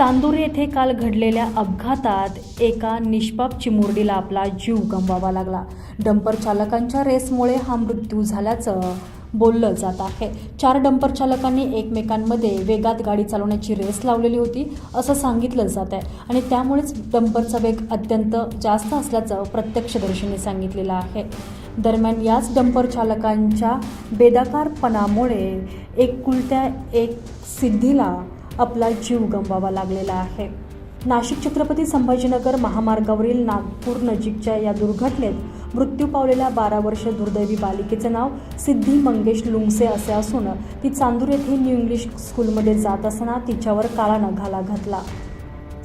चांदूर येथे काल घडलेल्या अपघातात एका निष्पाप चिमुरडीला आपला जीव गमवावा लागला. डंपर चालकांच्या रेसमुळे हा मृत्यू झाल्याचं बोललं जात आहे. चार डंपर चालकांनी एकमेकांमध्ये वेगात गाडी चालवण्याची रेस लावलेली होती असं सांगितलं जात आहे आणि त्यामुळेच डंपरचा वेग अत्यंत जास्त असल्याचं प्रत्यक्षदर्शींनी सांगितलेलं आहे. दरम्यान याच डंपर चालकांच्या बेदाकारपणामुळे एक कुलत्या एक सिद्धीला आपला जीव गमवावा लागलेला आहे. नाशिक छत्रपती संभाजीनगर महामार्गावरील नागपूर नजीकच्या या दुर्घटनेत मृत्यू पावलेल्या बारा वर्ष दुर्दैवी बालिकेचे नाव सिद्धी मंगेश लुंगसे असे असून ती चांदूर येथे न्यू इंग्लिश स्कूलमध्ये जात असताना तिच्यावर काळा नघाला घातला.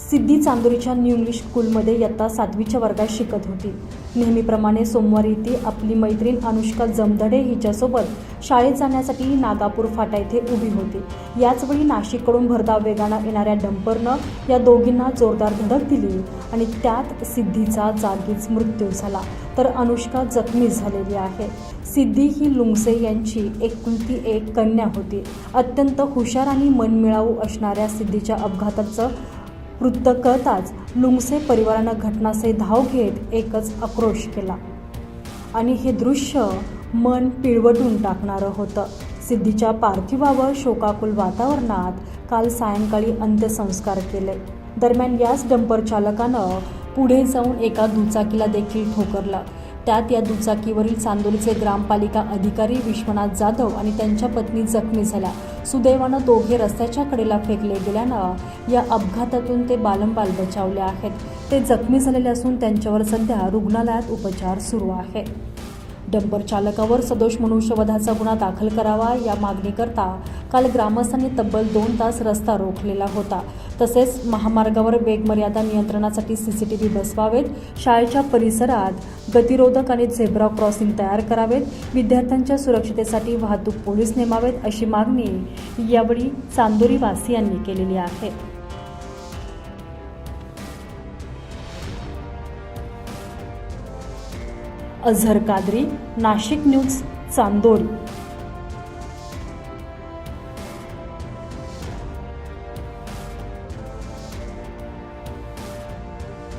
सिद्धी चांदोरीच्या न्यू इंग्लिश स्कूलमध्ये इयत्ता सातवीच्या वर्गात शिकत होती. नेहमीप्रमाणे सोमवारी ती आपली मैत्रीण अनुष्का जमधडे हिच्यासोबत शाळेत जाण्यासाठी नागापूर फाटा येथे उभी होती. याचवेळी नाशिककडून भरधाव वेगानं येणाऱ्या डंपरनं या दोघींना जोरदार धडक दिली आणि त्यात सिद्धीचा जागीच मृत्यू झाला. तर अनुष्का जखमी झालेली आहे. सिद्धी ही लुंगसे यांची एकुलती एक कन्या होती. अत्यंत हुशार आणि मनमिळावू असणाऱ्या सिद्धीच्या अपघाताचं वृत्त कळताच लुंगसे परिवारानं घटनाचे धाव घेत एकच आक्रोश केला. आणि हे दृश्य मन पिळवटून टाकणारं होतं. सिद्धीच्या पार्थिवावर शोकाकुल वातावरणात काल सायंकाळी अंत्यसंस्कार केले. दरम्यान याच डंपर चालकानं पुढे जाऊन एका दुचाकीला देखील ठोकरलं. त्यात या दुचाकीवरील चांदोलीचे ग्रामपालिका अधिकारी विश्वनाथ जाधव आणि त्यांच्या पत्नी जखमी झाल्या. सुदैवानं दोघे रस्त्याच्या कडेला फेकले गेल्यानं या अपघातातून ते बालंबाल बचावले आहेत. ते जखमी झालेले असून त्यांच्यावर सध्या रुग्णालयात उपचार सुरू आहे डंपर चालकावर सदोष मनुष्यवधाचा गुन्हा दाखल करावा या मागणीकरता काल ग्रामस्थांनी तब्बल दोन तास रस्ता रोखलेला होता. तसेच महामार्गावर वेगमर्यादा नियंत्रणासाठी सी सी टी व्ही बसवावेत शाळेच्या परिसरात गतिरोधक आणि झेब्रा क्रॉसिंग तयार करावेत. विद्यार्थ्यांच्या सुरक्षितेसाठी वाहतूक पोलीस नेमावेत अशी मागणी यावेळी चांदोरी वासियांनी केलेली आहे. अझहर कादरी नाशिक न्यूज चांदोरी.